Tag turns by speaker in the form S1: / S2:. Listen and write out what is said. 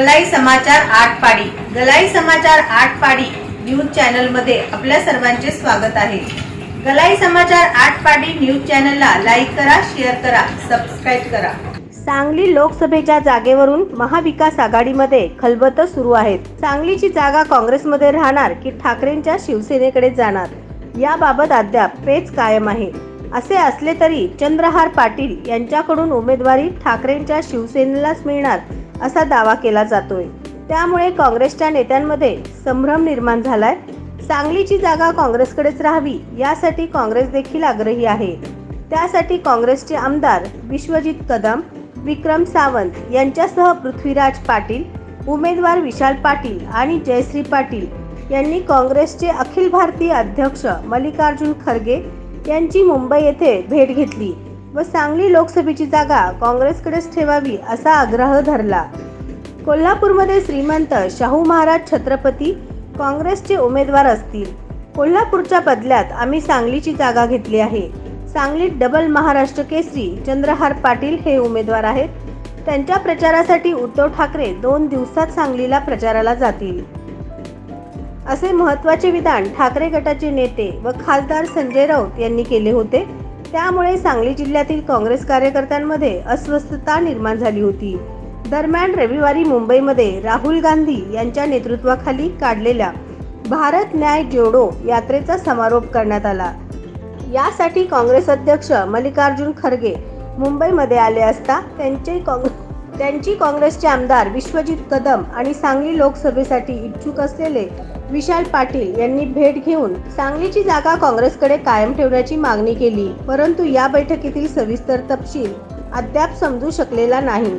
S1: गलाई समाचार आठ पाडी गलाई समाचार आठ पाडी न्यूज चॅनलमध्ये आपल्या सर्वांचे स्वागत आहे. गलाई समाचार आठ पाडी न्यूज चॅनलला लाईक करा शेअर करा सबस्क्राईब करा. सांगली लोकसभेच्या जागेवरून महाविकास आघाडीमध्ये खलबत सुरू आहेत. सांगलीची जागा काँग्रेसमध्ये राहणार की ठाकरेंच्या शिवसेनेकडे जाणार? याबाबत अद्याप पेच कायम आहे. असे असले तरी चंद्रहार पाटील यांच्याकडून उमेदवारी ठाकरेंच्या शिवसेनेलाच मिळणार? असा दावा केला जातोय. त्यामुळे काँग्रेसच्या नेत्यांमध्ये संभ्रम निर्माण झालाय. सांगलीची जागा काँग्रेसकडेच राहावी यासाठी काँग्रेस देखील आग्रही आहे. त्यासाठी काँग्रेसचे आमदार विश्वजित कदम विक्रम सावंत यांच्यासह पृथ्वीराज पाटील उमेदवार विशाल पाटील आणि जयश्री पाटील यांनी काँग्रेसचे अखिल भारतीय अध्यक्ष मल्लिकार्जुन खरगे यांची मुंबई येथे भेट घेतली. व सांगली लोकसभेची जागा काँग्रेसकडेच ठेवावी असा आग्रह धरला. कोल्हापूरमध्ये श्रीमंत शाहू महाराज छत्रपती काँग्रेसचे उमेदवार असतील. कोल्हापूरच्या बदल्यात आम्ही सांगलीची जागा घेतली आहे. सांगलीत डबल महाराष्ट्र केसरी चंद्रहार पाटील हे उमेदवार आहेत. त्यांच्या प्रचारासाठी उद्धव ठाकरे दोन दिवसात सांगलीला प्रचाराला जातील. असे महत्त्वाचे विधान ठाकरे गटाचे नेते व खासदार संजय राऊत यांनी केले होते. त्यामुळे सांगली जिल्ह्यातील काँग्रेस कार्यकर्त्यांमध्ये अस्वस्थता निर्माण झाली होती. दरम्यान रविवारी मुंबईमध्ये राहुल गांधी यांच्या नेतृत्वाखाली काढलेल्या भारत न्याय जोडो यात्रेचा समारोप करण्यात आला. यासाठी काँग्रेस अध्यक्ष मल्लिकार्जुन खरगे मुंबईमध्ये आले असता त्यांचे काँग त्यांची काँग्रेसचे आमदार विश्वजित कदम आणि सांगली लोकसभेसाठी इच्छुक असलेले विशाल पाटील यांनी भेट घेऊन सांगलीची जागा काँग्रेसकडे कायम ठेवण्याची मागणी केली परंतु या बैठकीतील सविस्तर तपशील अद्याप समजू शकलेला नाही.